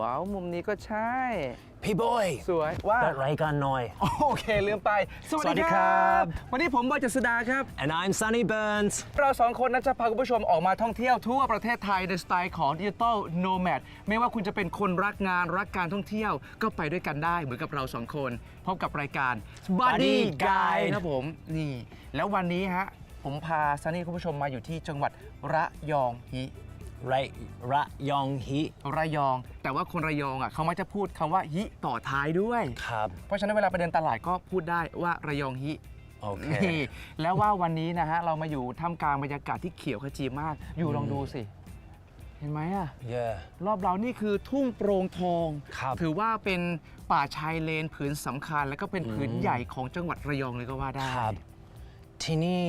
ว้าวมุมนี้ก็ใช่ พี่บอยสวยว่าเปิดรายการหน่อย โอเคลืมไป สวัสสวัสดีดีคครัรับ บ วันนี้ผมบอยจสดาครับ and I'm Sunny Burns เราสองคนนั้นจะพาคุณผู้ชมออกมาท่องเที่ยวทั่วประเทศไทยในสไตล์ของดิจิ t a ลโนแมดไม่ว่าคุณจะเป็นคนรักงานรักการท่องเที่ยวก็ไปด้วยกันได้เหมือนกับเราสองคน พบกับรายการ Buddy Buddy Guide Guide ครับผมนี่ แล้ววันนี้ฮะ ผมพาซันนี่คุณผู้ชมมาอยู่ที่จังหวัดระยองฮิ ไรระยองฮิระยอง แต่ว่าคนระยองอะเขามักจะพูดคำว่าฮิต่อท้ายด้วย ครับ เพราะฉะนั้นเวลาไปเดินตลาดก็พูดได้ว่าระยองฮิ โอเค นี่แล้วว่าวันนี้นะฮะ เรามาอยู่ท่ามกลางบรรยากาศที่เขียวขจีมาก อยู่ลองดูสิ เห็นไหมอะ yeah รอบเรานี่คือทุ่งโปร่งทอง ครับถือว่าเป็นป่าชายเลนผืนสำคัญ และก็เป็นผืนใหญ่ของจังหวัดระยองเลยก็ว่าได้ ครับ ที่นี่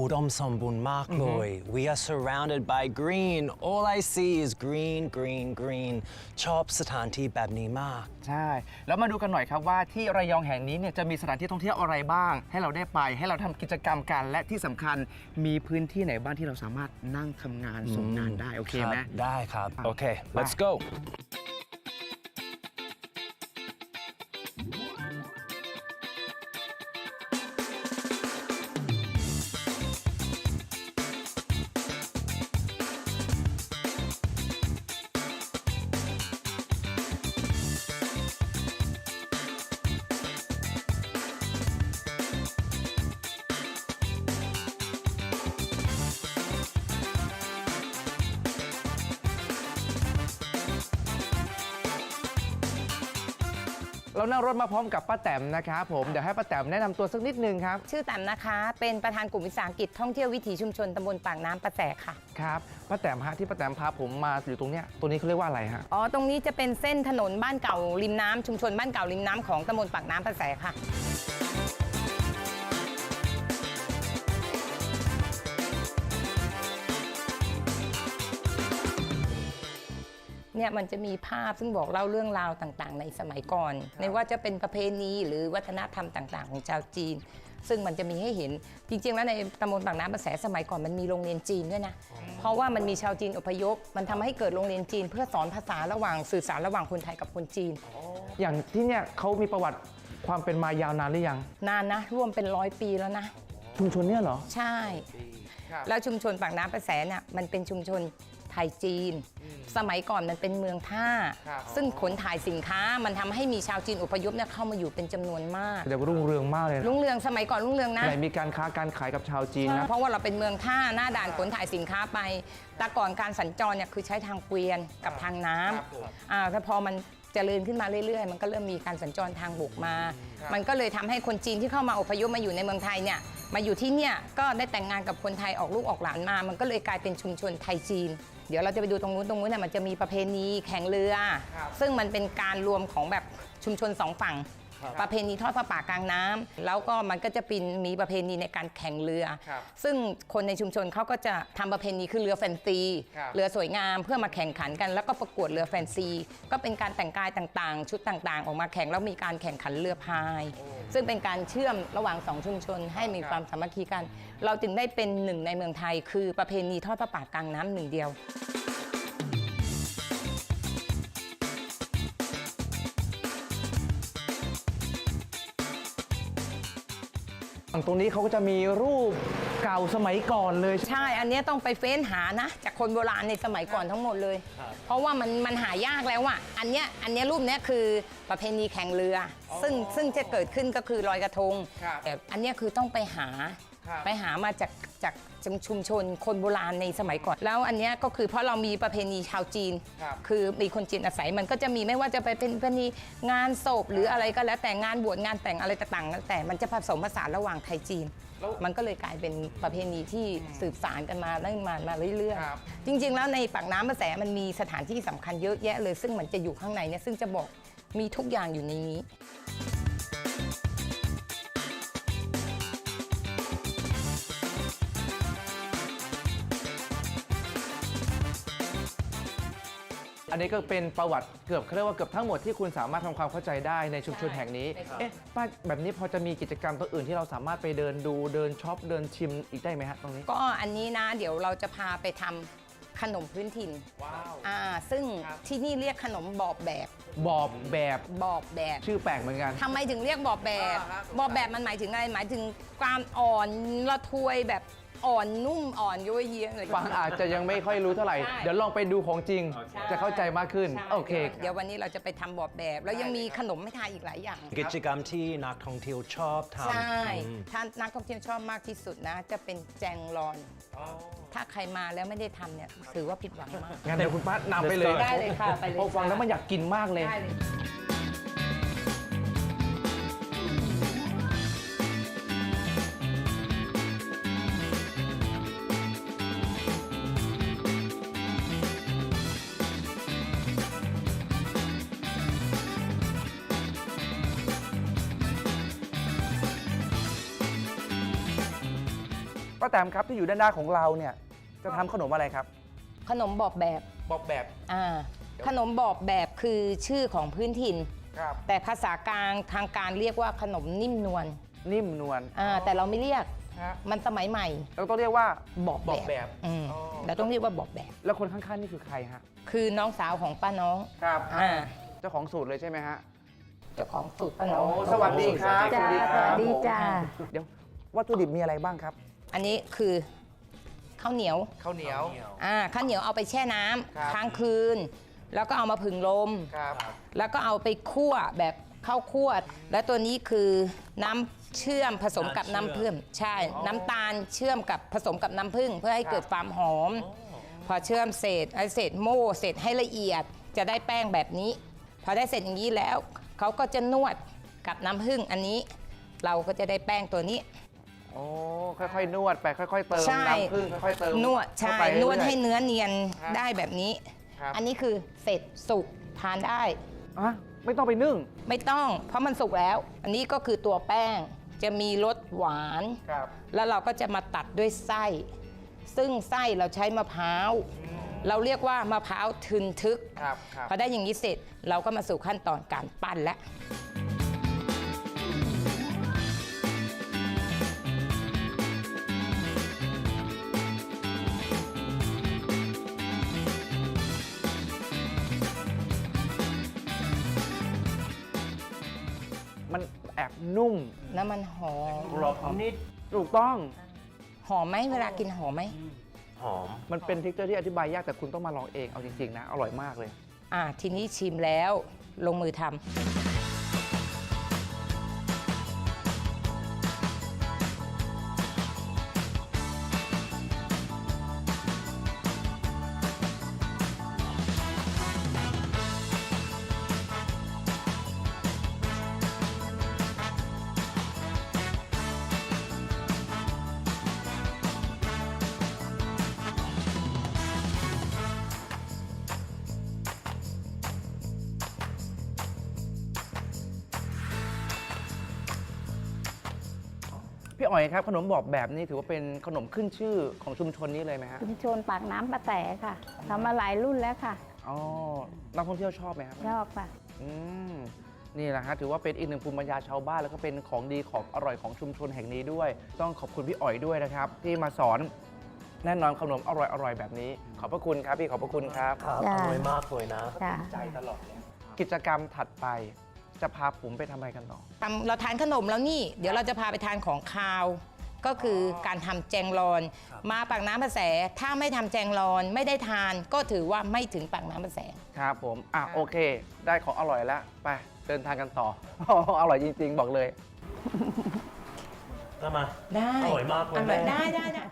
อุดมสมบูรณ์มากเลย we are surrounded by green all I see is green green green ชอบสถานที่แบบนี้มาก ใช่ แล้วมาดูกันหน่อยครับว่าที่ระยองแห่งนี้เนี่ยจะมีสถานที่ท่องเที่ยวอะไรบ้าง ให้เราได้ไปให้เราทำกิจกรรมกันและที่สำคัญมีพื้นที่ไหนบ้างที่เราสามารถนั่งทำงานส่งงานได้โอเคไหมรับได้ครับ โอเคไป let's go เรานั่งรถมาพร้อมกับป้าแตมนะครับผมเดี๋ยวให้ป้าแตมแนะนำตัวสักนิดนึงครับชื่อแต๋มนะคะ เป็นประธานกลุ่มวิสาหกิจท่องเที่ยววิถีชุมชนตำบลปากน้ำประแสค่ะ ครับป้าแตมฮะที่ป้าแตมพาผมมาอยู่ตรงเนี้ยตัวนี้เขาเรียกว่าอะไรฮะอ๋อ ตรงนี้จะเป็นเส้นถนนบ้านเก่าริมน้ำชุมชนบ้านเก่าริมน้ำของตำบลปากน้ำประแสค่ะ เนี่ยมันจะมีภาพซึ่งบอกเล่าเรื่องราวต่างๆ ในสมัยก่อน ไม่ว่าจะเป็นประเพณีหรือวัฒนธรรมต่าง ๆ ของชาวจีน ซึ่งมันจะมีให้เห็นจริงๆ แล้วในตำบลปากน้ำประแสสมัยก่อนมันมีโรงเรียนจีนด้วยนะเพราะว่ามันมีชาวจีนอพยพ มันทำให้เกิดโรงเรียนจีน เพื่อสอนภาษาระหว่างสื่อสารระหว่างคนไทยกับคนจีน อย่างที่เนี่ยเขามีประวัติความเป็นมายาวนานหรือยัง นานนะร่วมเป็นร้อยปีแล้วนะ ชุมชนเนี่ยเหรอ ใช่ แล้วชุมชนปากน้ำประแสเนี่ยมันเป็นชุมชน ไทยจีน สมัยก่อนมันเป็นเมืองท่า ครับซึ่งขนถ่ายสินค้ามันทำให้มีชาวจีนอพยพเนี่ยเข้ามาอยู่เป็นจำนวนมากเดี๋ยวรุ่งเรืองมากเลยนะรุ่งเรืองสมัยก่อนรุ่งเรืองนะ ไหนมีการค้าการขายกับชาวจีนนะ เพราะว่าเราเป็นเมืองท่าหน้าด่านขนถ่ายสินค้าไป แต่ก่อนการสัญจรเนี่ยคือใช้ทางเกวียนกับทางน้ครับผมำอ่าแต่พอมันเจริญขึ้นมาเรื่อยๆ มันก็เริ่มมีการสัญจรทางบกมามันก็เลยทำให้คนจีนที่เข้ามาอพยพมาอยู่ในเมืองไทยเนี่ย มาอยู่ที่เนี่ยก็ได้แต่งงานกับคนไทยออกลูกออกหลานมา มันก็เลยกลายเป็นชุมชนไทยจีน เดี๋ยวเราจะไปดูตรงนู้นตรงนู้นเนี่ยมันจะมีประเพณีแข่งเรือซึ่งมันเป็นการรวมของแบบชุมชนสองฝั่งประเพณีทอดผ้าป่ากลางน้ำแล้วก็มันก็จะเป็นมีประเพณีในการแข่งเรือ ครับ ซึ่งคนในชุมชนเขาก็จะทำประเพณีคือเรือแฟนซี ครับ เรือสวยงามเพื่อมาแข่งขันกัน แล้วก็ประกวดเรือแฟนซี ก็เป็นการแต่งกายต่างๆ ชุดต่างๆ ออกมาแข่งแล้วมีการแข่งขันเรือพาย ซึ่งเป็นการเชื่อมระหว่างสองชุมชนให้มีความสามัคคีกัน เราจึงได้เป็นหนึ่งในเมืองไทย คือประเพณีทอดผ้าป่ากลางน้ำหนึ่งเดียว ฝั่งตรงนี้เขาก็จะมีรูปเก่าสมัยก่อนเลยใช่อันเนี้ยต้องไปเฟ้นหานะ จากคนโบราณในสมัยก่อนทั้งหมดเลยเพราะว่ามันมันหายากแล้วอะอันเนี้ยอันเนี้ยรูปเนี้ยคือประเพณีแข่งเรืออซึ่งซึ่งจะเกิดขึ้นก็คือลอยกระทง ครับ แต่อันเนี้ยคือต้องไปหาครับ ไปหามาจากจากชุมชนคนโบราณในสมัยก่อน แล้วอันเนี้ยก็คือเพราะเรามีประเพณีชาวจีน ครับคือมีคนจีนอาศัยมันก็จะมีไม่ว่าจะไปเป็นประเพณีงานศพหรืออะไรก็แล้วแต่งานบวชงานแต่งอะไรต่างๆแล้วแต่มันจะผสมผสานระหว่างไทยจีน แล้ว มันก็เลยกลายเป็นประเพณีที่สืบสานกันมาเรื่อยมามาเรื่อยครับ ๆ จริงๆ แล้วในปากน้ำประแสมันมีสถานที่สำคัญเยอะแยะเลย ซึ่งมันจะอยู่ข้างในเนี่ยซึ่งจะบอกมีทุกอย่างอยู่ในนี้ อันนี้ก็เป็นประวัติเกือบเขาเรียกว่าเกือบทั้งหมดที่คุณสามารถทำความเข้าใจได้ในชุมชนแห่งนี้ใช่ครับเอ๊ะป้าแบบนี้พอจะมีกิจกรรมตัวอื่นที่เราสามารถไปเดินดูเดินช็อปเดินชิมอีกได้ไหมฮะตรงนี้ ก็อันนี้นะเดี๋ยวเราจะพาไปทำขนมพื้นถิ่นว้าว อ่าซึ่งครับที่นี่เรียกขนมบอบแบบบอบแบบบอบแบบชื่อแปลกเหมือนกัน ทำไมถึงเรียกบอบแบบ อ่าฮะบอบแบบมันหมายถึงอะไรหมายถึงความอ่อนละทวยแบบ อ่อนนุ่มอ่อนย้วยเยี้ยงอะไรฟังอาจจะยังไม่ค่อยรู้เท่าไหร่ ใช่ เดี๋ยวลองไปดูของจริง ใช่ จะเข้าใจมากขึ้นใช่โอเค เดี๋ยววันนี้เราจะไปทำบอบแบบ แล้วยังมีขนมให้ทานอีกหลายอย่าง กิจกรรมที่นักท่องเที่ยวชอบทำ ใช่อืมถ้านักท่องเที่ยวชอบมากที่สุดนะ จะเป็นแจงรอน ถ้าใครมาแล้วไม่ได้ทำเนี่ยถือว่าผิดหวังมาก งั้นเดี๋ยวคุณป้านำไปเลยได้เลยค่ะไปเลย พอฟังแล้วมันอยากกินมากเลย ได้เลย แตมครับที่อยู่ด้านหน้าของเราเนี่ยจะทำขนมอะไรครับ ขนมบอบแบบบอกแบบอ่าขนมบอบแบบคือชื่อของพื้นถิ่น ครับ แต่ภาษากลางทางการเรียกว่าขนมนิ่มนวลนิ่มนวลอ่าแต่เราไม่เรียกฮะมันสมัยใหม่เราต้องเรียกว่า บอบบอกแบแบบบอืมอ๋อเราต้องเรียกว่าบอบแบบ แล้วคนข้างๆนี่คือใครฮะคือน้องสาวของป้าน้องครับอ่าเจ้าของสูตรเลยใช่ไหมฮะ เจ้าของสูตรป้าน้องสวัสดีครับ จ้าสวัสดีจ้า เดี๋ยววัตถุดิบมีอะไรบ้างครับ อันนี้คือข้าวเหนียวข้าวเหนียว อ่าข้าวเหนียวเอาไปแช่น้ำครับ ค้างคืน แล้วก็เอามาผึ่งลม ครับแล้วก็เอาไปคั่วแบบข้าวคั่ว และตัวนี้คือน้ำเชื่อมผสมกับน้ำผึ้งใช่ น้ำตาลเชื่อมกับผสมกับน้ำผึ้งเพื่อให้เกิดความหอม พอเชื่อมเสร็จไอ้เสร็จโม่เสร็จให้ละเอียดจะได้แป้งแบบนี้ พอได้เสร็จอย่างนี้แล้ว เขาก็จะนวดกับน้ำผึ้งอันนี้ เราก็จะได้แป้งตัวนี้ โอ้ค่อยๆ นวดไปค่อยๆ เติมใช่ น้ำผึ้งค่อยๆเติมนวดเข้าใช่ไปนวดให้เรื่อยเนื้อเนียนครับ ได้แบบนี้ ครับอันนี้คือเสร็จสุกทานได้ๆอะไม่ต้องไปนึ่ง ไม่ต้อง เพราะมันสุกแล้ว อันนี้ก็คือตัวแป้งจะมีรสหวาน ครับ แล้วเราก็จะมาตัดด้วยไส้ ซึ่งไส้เราใช้มะพร้าว เราเรียกว่ามะพร้าวทึนทึก ครับครับ พอได้อย่างนี้เสร็จเราก็มาสู่ขั้นตอนการปั้นแล้ว นุ่ม แล้วมันหอม กรอบนิดถูกต้องหอมไหมเวลากินหอมไหม หอม มันเป็นเทคเจอร์ที่อธิบายยากแต่คุณต้องมาลองเองเอาจริงๆนะ อร่อยมากเลย อ่า ทีนี้ชิมแล้วลงมือทำ อ๋อยครับ ขนมบอกแบบนี้ถือว่าเป็นขนมขึ้นชื่อของชุมชนนี้เลยไหมฮะชุมชนปากน้ำประแสค่ะทำมาหลายรุ่นแล้วค่ะ อ๋อ นักท่องเที่ยวชอบไหมครับ ชอบค่ะ อืม นี่แหละฮะถือว่าเป็นอีกหนึ่งภูมิปัญญาชาวบ้าน แล้วก็เป็นของดีของอร่อยของชุมชนแห่งนี้ด้วย ต้องขอบคุณพี่อ๋อยด้วยนะครับ ที่มาสอนแน่นอนขนมอร่อยๆแบบนี้ ขอบพระคุณครับพี่ขอบพระคุณครับ ครับจ้าอร่อยมากเลยนะ จ้าใจตลอดเลย กิจกรรมถัดไป จะพาผมไปทำอะไรกันต่อ ทำเราทานขนมแล้วนี่ เดี๋ยวเราจะพาไปทานของคาว ก็คืออการทำแจงรอนมาปากน้ำประแส ถ้าไม่ทำแจงรอนไม่ได้ทานก็ถือว่าไม่ถึงปากน้ำประแส ครับผม อะ โอเค ได้ของอร่อยแล้ว ไป เดินทางกันต่อ อร่อยจริง ๆ บอกเลย ได้มา ได้อร่อยมากเลยอร่อยแม่ ได้ได้ได้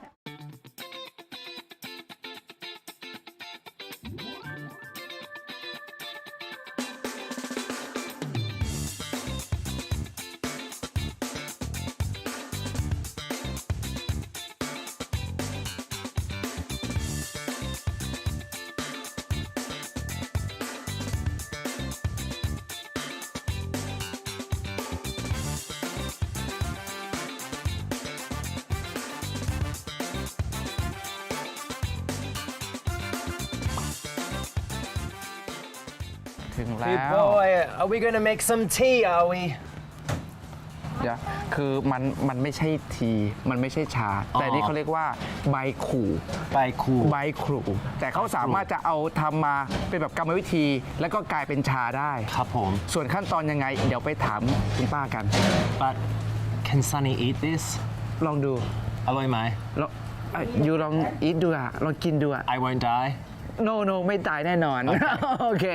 ถึงแล้ Hey ว boy are we gonna make some tea are we เดี๋ยวคือมันมันไม่ใช่ที มันไม่ใช่ชา แต่นี่เขาเรียกว่าใบขู่ไปคูใบครูแต่เขาสามารถจะเอาทำมาเป็นแบบกรรมวิธี แล้วก็กลายเป็นชาได้ ครับผม ส่วนขั้นตอนยังไง เดี๋ยวไปถามคุณป้ากัน but can Sunny eat this ลองดูอร่อยไหม ลองเอ่อยูลองอีทดูอะลองกินดูอะ I won't die no no ไม่ตายแน่นอน โอเค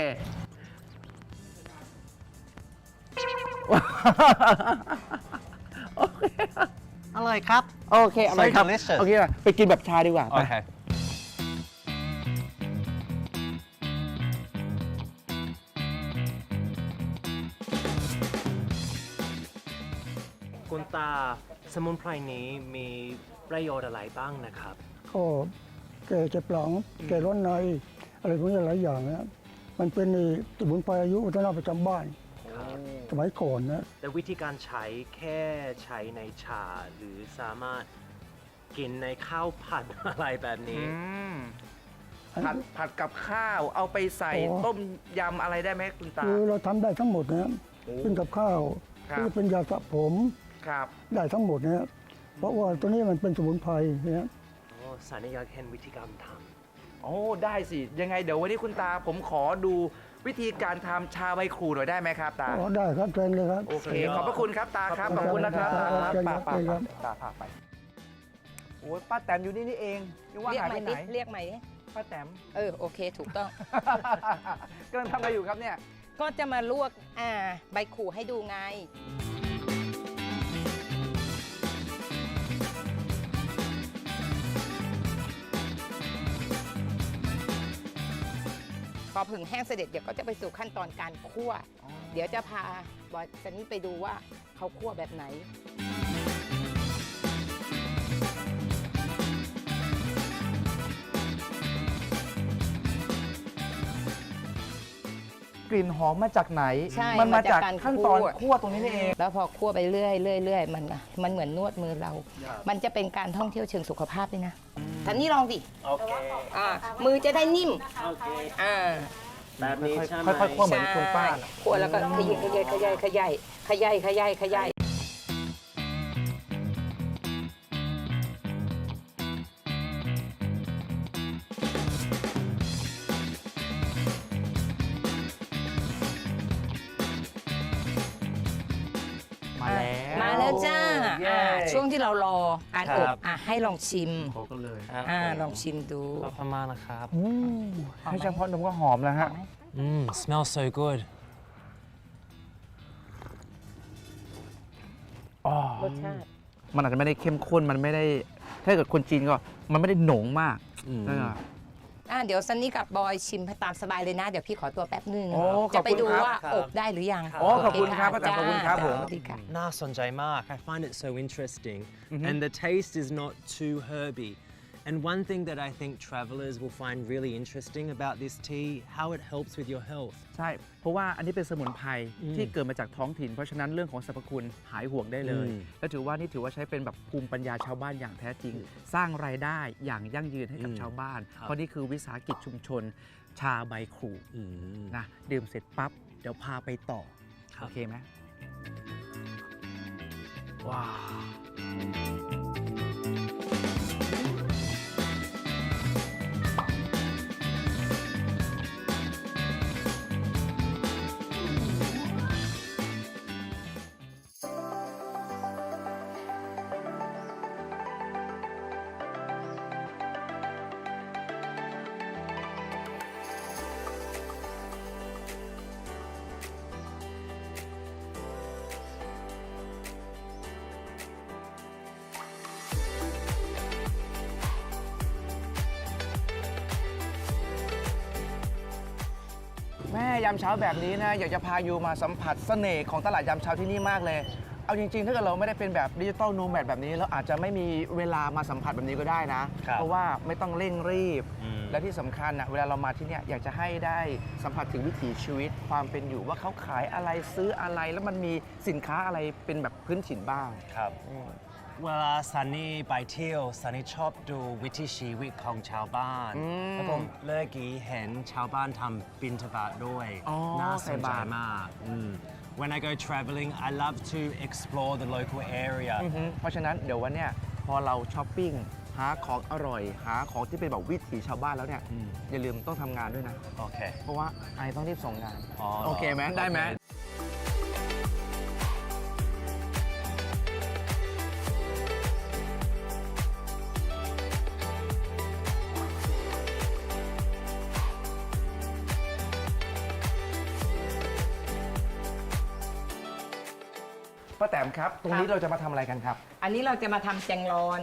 อร่อยครับ โอเคเอาไปครับ delicious โอเคป่ะไปกินแบบชาดีกว่าไป Okay คุณตาสมุนไพรนี้มีประโยชน์อะไรบ้างนะครับ ก็แก่เจ็บหลังแก่ร้อนในอะไรพวกนี้หลายอย่างนะมันเป็นไอ้สมุนไพรอายุวัฒนประจำบ้าน สมัยก่อนนะแต่วิธีการใช้แค่ใช้ในชาหรือสามารถกินในข้าวผัดอะไรแบบนี้ผัดผัดกับข้าวเอาไปใส่โอ้ ต้มยำอะไรได้ไหมคุณตา คือเราทำได้ทั้งหมดนะโอ้เป็นกับข้าวครับหรือเป็นยาสระผมครับได้ทั้งหมดนะเพราะว่าตัวนี้มันเป็นสมุนไพรนะโอ้สารอยากเห็นวิธีการทโอ้ได้สิ ยังไงเดี๋ยววันนี้คุณตาผมขอดู วิธีการทำชาใบครูหน่อยได้ไหมครับตา อ๋อได้ครับเชิญเลยครับ โอเค ขอบพระคุณครับตาครับ ขอบคุณนะครับตาครับเชิญคป้ารับป้าเชิญครับตาพาไป โอ้ยป้าแตมอยู่นี่นี่เองนี่ว่าเรียกหายใหไปม่ไหนดิเรียกใหม่ดิป้าแตม เออโอเค ถูกต้อง กำลังทำอะไรอยู่ครับเนี่ย ก็จะมาลวกอ่าใบขู่ให้ดูไง พอผึ่งแห้งเสด็จเดี๋ยวก็จะไปสู่ขั้นตอนการคั่ว เดี๋ยวจะพาบอยซันนี่ไปดูว่าเขาคั่วแบบไหน กลิ่นหอมมาจากไหน ใช่มันมาจากมาจากการขั้นตอนคั่ว คั่วตรงนี้นี่เอง แล้วพอคั่วไปเรื่อยเรื่อยเรื่อยมันมันเหมือนนวดมือเรา มันจะเป็นการท่องเที่ยวเชิงสุขภาพด้วยนะทันนี่ลองดิำโอเคอ่ามือจะได้นิ่มโอเคอ่าแบบนี้ใช่ไหมค่อยๆคั่วเหมือนคุณป้าน่ะคั่วแล้วก็ขยี้ขยี้ขยี้ขยี้ขยี้ขยี้ขยี้มา แล้วจ้าเย้อ่าช่วงที่เรารอการอบครับอะให้ลองชิมขอกันเลย อ่าลองชิมดูขอบคุณมากนะครับให้เฉพาะนมก็หอมแล้วฮะ Mm, smells so good รสชาติ มันอาจจะไม่ได้เข้มข้น มันไม่ได้ ถ้าเกิดคนจีนก็ มันไม่ได้หนงมากอืม นั่นแหละ อะเดี๋ยวซันนี่กับบอยชิมให้ตามสบายเลยนะ เดี๋ยวพี่ขอตัวแป๊บนึงโอ้ขจะอบไปคุณดูครับว่าครับ อบได้หรือยังโอ้ขอบคุณครับโเอาจารย์ขอบคุณครับผมสวัสดีค่ะน่าสนใจมาก I find it so interesting and the taste is not too herby and one thing that I think travelers will find really interesting about this tea how it helps with your health ใช่ เพราะว่าอันนี้เป็นสมุนไพรที่เกิดมาจากท้องถิ่น เพราะฉะนั้นเรื่องของสรรพคุณหายห่วงได้เลยอืมและถือว่านี่ถือว่าใช้เป็นแบบภูมิปัญญาชาวบ้านอย่างแท้จริง สร้างรายได้อย่างยั่งยืนให้กับอืมชาวบ้านครับเพราะนี่คือวิสาหกิจชุมชน ชาใบครูอืมนะดื่มเสร็จปั๊บเดี๋ยวพาไปต่อครับโอเคไหมว้าว ยามเช้าแบบนี้นะอยากจะพายูมาสัมผัสเสน่ห์ของตลาดยามเช้าที่นี่มากเลย เอาจริงๆ ถ้าเกิดเราไม่ได้เป็นแบบดิจิตอลโนแมดแบบนี้เราอาจจะไม่มีเวลามาสัมผัสแบบนี้ก็ได้นะ ครับเพราะว่าไม่ต้องเร่งรีบ อืม และที่สำคัญนะเวลาเรามาที่เนี่ยอยากจะให้ได้สัมผัสถึงวิถีชีวิตความเป็นอยู่ว่าเขาขายอะไรซื้ออะไรแล้วมันมีสินค้าอะไรเป็นแบบพื้นถิ่นบ้าง ครับ เวลาซันนี่ไปเที่ยวซันนี่ชอบดูวิถีชีวิตของชาวบ้านอืมแล้วผมเลิกกี้เห็นชาวบ้านทำบินทบาทด้วยอ๋อน่าสนใส่ใจบาตร มากอืม When I go traveling I love to explore the local area อือฮึเพราะฉะนั้นเดี๋ยววันเนี้ยพอเราช้อปปิ้งหาของอร่อย หาของที่เป็นแบบวิถีชาวบ้านแล้วเนี่ย อืม อย่าลืมต้องทำงานด้วยนะ โอเค เพราะว่าไอต้องรีบส่งงาน อ๋อโอเคไหมได้ไหม โอเค ครับ ตรงนี้ครับเราจะมาทำอะไรกันครับ อันนี้เราจะมาทำแจงรอน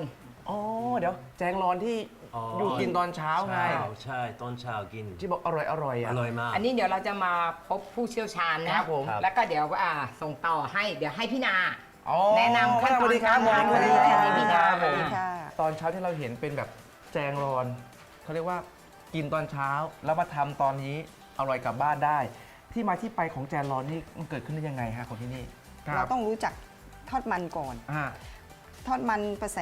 อ๋อ เดี๋ยว แจงรอนที่อ๋ออ อยู่กินตอนเช้าไงใช่ใช่ตอนเช้ากิน ที่บอกอร่อยอร่อยออะร่อยมาก อันนี้เดี๋ยวเราจะมาพบผู้เชี่ยวชาญนะ ครับผมครับแล้วก็เดี๋ยวอ่าส่งต่อให้ เดี๋ยวให้พี่นา อ๋อแนะนำขั้นตอนสวัสดีครับการทำสวัสดีครับเลยพี่นาสวัสดีค่ะ ตอนเช้าที่เราเห็นเป็นแบบแจงรอนเขาเรียกว่ากินตอนเช้าแล้วมาทำตอนนี้อร่อยกลับบ้านได้ ที่มาที่ไปของแจงรอนนี่มันเกิดขึ้นได้ยังไงฮะของที่นี่ เราต้องรู้จัก ทอดมันก่อน อ่าทอดมันประแส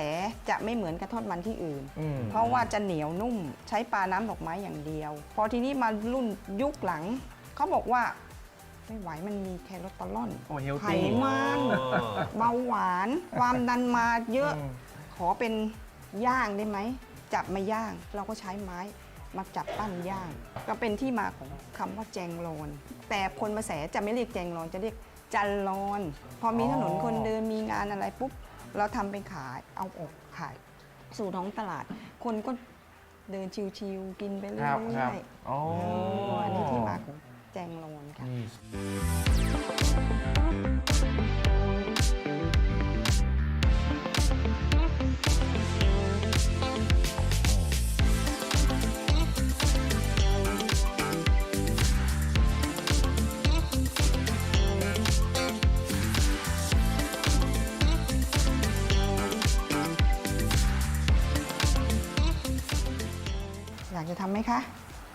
จะไม่เหมือนกับทอดมันที่อื่น อืม เพราะว่าจะเหนียวนุ่มใช้ปลาน้ำดอกไม้อย่างเดียว พอทีนี้มารุ่นยุคหลัง เขาบอกว่า ไม่ไหวมันมีแคลอตอลอนโอ้เฮลไขตี้มันโอ้เบาหวาน ความดันมาเยอะ อืม ขอเป็นย่างได้ไหม จับมาย่าง เราก็ใช้ไม้มาจับปั้นย่าง ก็เป็นที่มาของคำว่าแจงรอนแต่คนมาแสจะไม่เรียกแจงรอนจะเรียก จันรอน พอมีถนนคนเดินมีงานอะไรปุ๊บ เราทำเป็นขายเอาออกขาย สู่ท้องตลาด คนก็เดินชิวๆกินไปเรื่ครับครับอยอ๋อๆอันนี้ที่มาของแจงรอนค่ะอ จะทำไหมคะ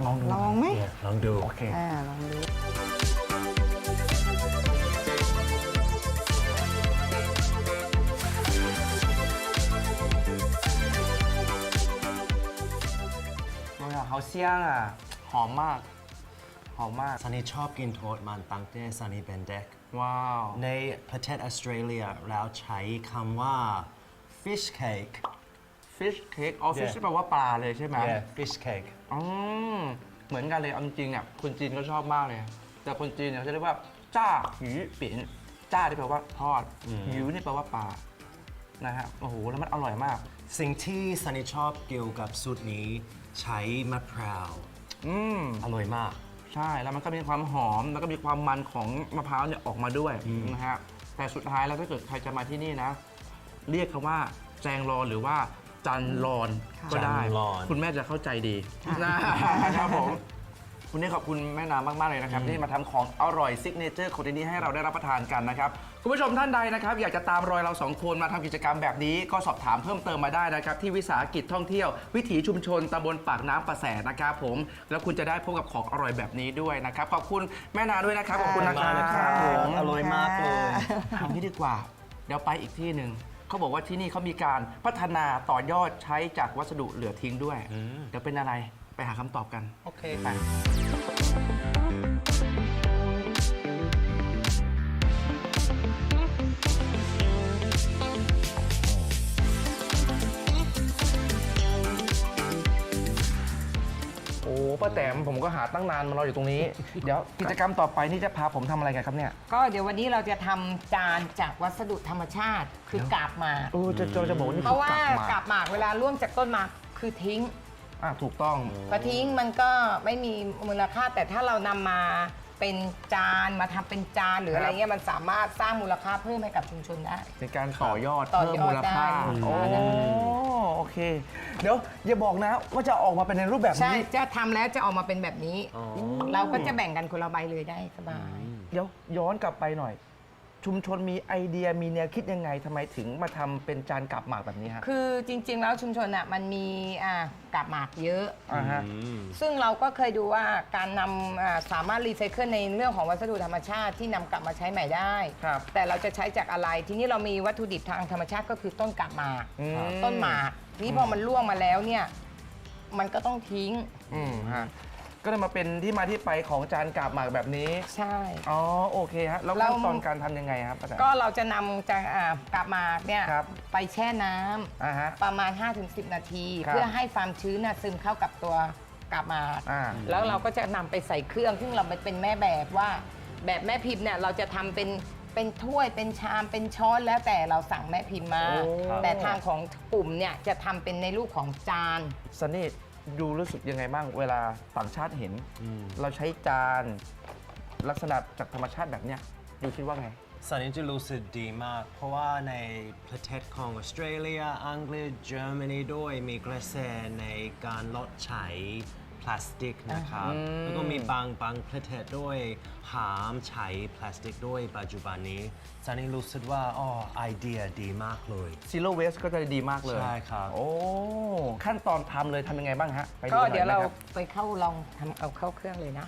ลองดูลองไหมลองดู โอเค อ่าลองดูตัวอย่างเขาเซี่ยงอะ หอมมาก หอมมาก ซันนี่ชอบกินโทอดมันตั้งแต่ซันนี่เป็นเด็ก ว้าว ในประเทศออสเตรเลียเราใช้คำว่า fish cake fish cake อ๋อ fish Yeah. แปลว่าปลาเลยใช่ไหม yeah fish cake อืมเหมือนกันเลยเอาจริงๆเนี่ยคนจีนก็ชอบมากเลย แต่คนจีนเนี่ยเขาจะเรียกว่าจ้าหยูเปียนจ้าที่แปลว่าทอดหยูนี่แปลว่าปลานะฮะโอ้โหแล้วมันอร่อยมาก สิ่งที่ซันนี่ชอบเกี่ยวกับสูตรนี้ใช้มะพร้าวอืม อร่อยมาก ใช่แล้วมันก็มีความหอมแล้วก็มีความมันของมะพร้าวเนี่ยออกมาด้วยนะฮะแต่สุดท้ายแล้วถ้าเกิดใครจะมาที่นี่นะ เรียกคำว่าแจงรอนหรือว่า จันรอนก็ได้ จันรอน คุณแม่จะเข้าใจดีนะครับผมวันนี้ขอบคุณแม่นามาก ๆ เลยนะครับ ที่มาทำของอร่อยซิกเนเจอร์ของที่นี่ให้เราได้รับประทานกันนะครับ คุณผู้ชมท่านใดนะครับ อยากจะตามรอยเราสองคนมาทำกิจกรรมแบบนี้ ก็สอบถามเพิ่มเติมมาได้นะครับ ที่วิสาหกิจท่องเที่ยว วิถีชุมชนตำบลปากน้ำประแสนะครับผม แล้วคุณจะได้พบกับของอร่อยแบบนี้ด้วยนะครับ ขอบคุณแม่นาด้วยนะครับขอบคุณนะคขอบคุณมากนะครัรับบผมอร่อยมากเลยทำนี้ดีกว่า เดี๋ยวไปอีกที่หนึ่ง เขาบอกว่าที่นี่เขามีการพัฒนาต่อยอดใช้จากวัสดุเหลือทิ้งด้วยเดี๋ยวเป็นอะไรไปหาคำตอบกันโอเค ไป โอ้ป้าแตมผมก็หาตั้งนานมารออยู่ตรงนี้ เดี๋ยวกิจกรรมต่อไปนี่จะพาผมทำอะไรกันครับเนี่ยก็เดี๋ยววันนี้เราจะทำจานจากวัสดุธรรมชาติคือกาบหมาก เออจะจะจะบอกว่านี่เพคือราะว่ากลักาบบหมากเวลาร่วงจากต้นหมากคือทิ้งอะถูกต้อง พอทิ้งมันก็ไม่มีมูลค่าแต่ถ้าเรานำมา เป็นจานมาทำเป็นจานหรืออะไรครับเงี้ยมันสามารถสร้างมูลค่าเพิ่มให้กับชุมชนได้ ในการต่อยอดต่อเพิ่มยอดมูลค่าได้โอ้โอเค เดี๋ยวอย่าบอกนะว่าจะออกมาเป็นในรูปแบบใช่นี้ จะทำแล้วจะออกมาเป็นแบบนี้ เราก็จะแบ่งกันคนละใบเลยได้สบาย เดี๋ยวย้อนกลับไปหน่อย ชุมชนมีไอเดียมีแนวคิดยังไงทำไมถึงมาทำเป็นจานกับหมากแบบนี้ฮะ คือจริง ๆ แล้วชุมชนอะมันมีอ่ากับหมากเยอะ อ่าฮะซึ่งเราก็เคยดูว่าการนำอ่าสามารถรีไซเคิลในเรื่องของวัสดุธรรมชาติที่นำกลับมาใช้ใหม่ได้ ครับ แต่เราจะใช้จากอะไร ทีนี้เรามีวัตถุดิบทางธรรมชาติก็คือต้นกับหมาก อืมต้นหมากนี่พอมันร่วงมาแล้วเนี่ย มันก็ต้องทิ้ง อืมฮะ ก็เลยมาเป็นที่มาที่ไปของจานกับหมากแบบนี้ ใช่ อ๋อโอเคฮะแล้วเราขั้นตอนการทำยังไงครับอาจารย์ ก็เราจะนำจากอ่ากับหมากเนี่ยครับไปแช่น้ำอ่าฮะประมาณ 5-10 นาที ครับ เพื่อให้ความชื้นน่ะซึมเข้ากับตัวกาบหมาก อ่า แล้วเราก็จะนำไปใส่เครื่อง ซึ่งเราเป็นแม่แบบว่า แบบแม่พิมพ์เนี่ยเราจะทำเป็นเป็นถ้วยเป็นชามเป็นช้อนแล้วแต่เราสั่งแม่พิมพ์มา โอ้ แต่ทางของกลุ่มเนี่ยจะทำเป็นในรูปของจาน สนิท ดูรู้สึกยังไงบ้างเวลาต่างชาติเห็น เราใช้จานลักษณะจากธรรมชาติแบบเนี้ยดูคิดว่าไง สันนิษจะรู้สึกดีมาก เพราะว่าในประเทศของออสเตรเลีย อังกฤษเยอรมนีด้วยมีกระแสในการลดใช้ พลาสติกนะครับ แล้วก็มีบางบางประเทศด้วยห้ามใช้พลาสติกด้วยปัจจุบันนี้สันนิรู้สึกว่าอ๋อไอเดียดีมากเลย Zero Waste ก็จะดีมากเลย ใช่ครับ โอ้ ขั้นตอนทำเลยทำยังไงบ้างฮะ ไปก็หน่อเดี๋ยวเราไหมคบ ไปเข้าลองทำเอาเข้าเครื่องเลยนะ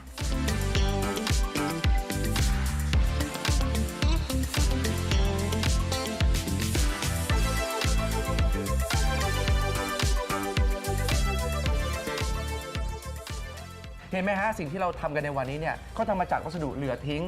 เห็นไหมฮะสิ่งที่เราทำกันในวันนี้เนี่ยก็ทำมาจากวัสดุเหลือทิ้ง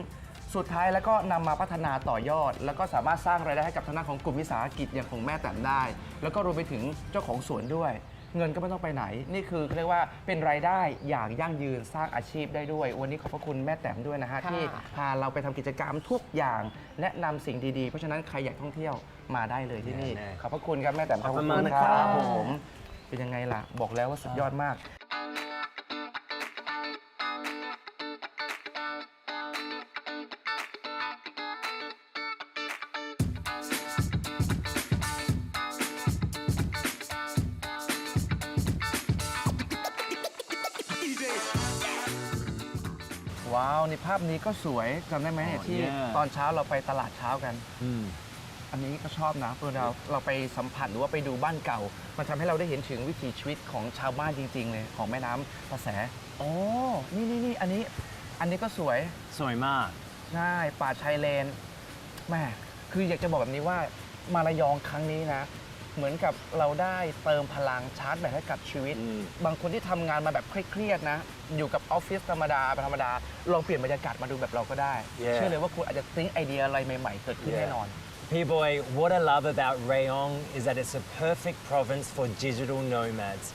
สุดท้ายแล้วก็นำมาพัฒนาต่อยอด แล้วก็สามารถสร้างรายได้ให้กับทางด้านของกลุ่มวิสาหกิจอย่างของแม่แต้มได้ แล้วก็รวมไปถึงเจ้าของสวนด้วย เงินก็ไม่ต้องไปไหน นี่คือเขาเรียกว่าเป็นรายได้อย่างยั่งยืนสร้างอาชีพได้ด้วย วันนี้ขอบพระคุณแม่แต้มด้วยนะฮะค่ะ ที่พาเราไปทำกิจกรรมทุกอย่างแนะนำสิ่งดีๆ เพราะฉะนั้นใครอยากท่องเที่ยวมาได้เลยที่นี่แน่ๆขอบพระคุณครับแม่แต้มขอบคุณมากนะครับ ผม เป็นยังไงล่ะ บอกแล้วว่าสุดยอดมาก ภาพนี้ก็สวยจำได้ไหมเนี่ยที่ yeah ตอนเช้าเราไปตลาดเช้ากันอันนี้ก็ชอบนะเวลาเราไปสัมผัสหรือว่าไปดูบ้านเก่า มันทำให้เราได้เห็นถึงวิถีชีวิตของชาวบ้านจริง ๆ เลย ของแม่น้ำประแสอ๋อนี่นี่นี่อันนี้ อันนี้ก็สวย สวยมาก ใช่ป่าชายเลนแม่คืออยากจะบอกแบบนี้ว่ามาระยองครั้งนี้นะ เหมือนกับเราได้เติมพลังชาร์จแบตให้กับชีวิตบางคนที่ทำงานมาแบบเครียดๆนะ อยู่กับออฟฟิศธรรมดาธรรมดาลองเปลี่ยนบรรยากาศมาดูแบบเราก็ได้ Yeah เชื่อเลยว่าคุณอาจจะติ้งไอเดียอะไรใหม่ๆ เกิดขึ้น Yeah แน่นอน P-Boy, what I love about Rayong is that it's a perfect province for digital nomads.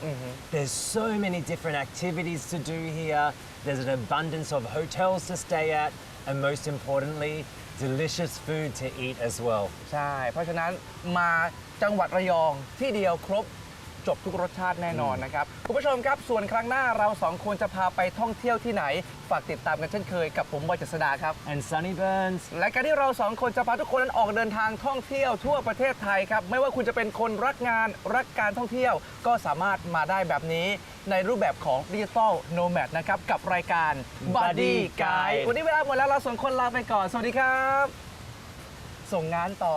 There's so many different activities to do here. There's an abundance of hotels to stay at, and most importantly, delicious food to eat as well. ใช่ เพราะฉะนั้นมาจังหวัดระยองที่เดียวครบ จบทุกรสชาติแน่นอนนะครับคุณผู้ชมครับส่วนครั้งหน้าเราสองคนจะพาไปท่องเที่ยวที่ไหน ฝากติดตามกันเช่นเคยกับผมบอยเจษดาครับ And Sunny Burns, และการที่เราสองคนจะพาทุกคนนั้นออกเดินทางท่องเที่ยวทั่วประเทศไทยครับไม่ว่าคุณจะเป็นคนรักงานรักการท่องเที่ยวก็สามารถมาได้แบบนี้ ในรูปแบบของดิจิ t a ลโนแมดนะครับกับรายการ Buddy Guide วันนี้เวลาหมดแล้วเราสองคนลาไปก่อนสวัสดีครับ ส่งงานต่อ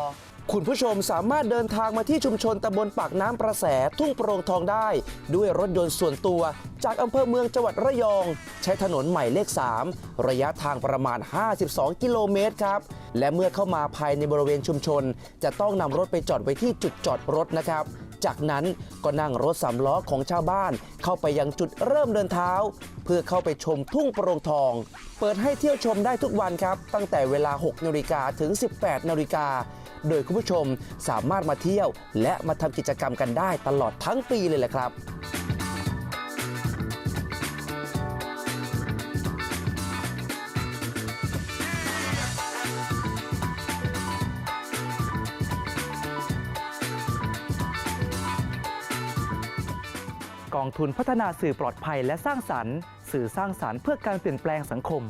คุณผู้ชมสามารถเดินทางมาที่ชุมชนตำบลปากน้ำประแสทุ่งโปร่งทองได้ ด้วยรถยนต์ส่วนตัว จากอำเภอเมืองจังหวัดระยอง ใช้ถนนใหม่เลข 3 ระยะทางประมาณ 52 กิโลเมตรครับ และเมื่อเข้ามาภายในบริเวณชุมชน จะต้องนำรถไปจอดไว้ที่จุดจอดรถนะครับจากนั้นก็นั่งรถสามล้อของชาวบ้าน เข้าไปยังจุดเริ่มเดินเท้า เพื่อเข้าไปชมทุ่งโปร่งทอง เปิดให้เที่ยวชมได้ทุกวันครับ ตั้งแต่เวลา 6นาฬิกาถึง 18นาฬิกา โดยคุณผู้ชมสามารถมาเที่ยว และมาทำกิจกรรมกันได้ตลอดทั้งปีเลยแหละครับ กองทุนพัฒนาสื่อปลอดภัยและสร้างสรรค์ สื่อสร้างสรรค์เพื่อการเปลี่ยนแปลงสังคม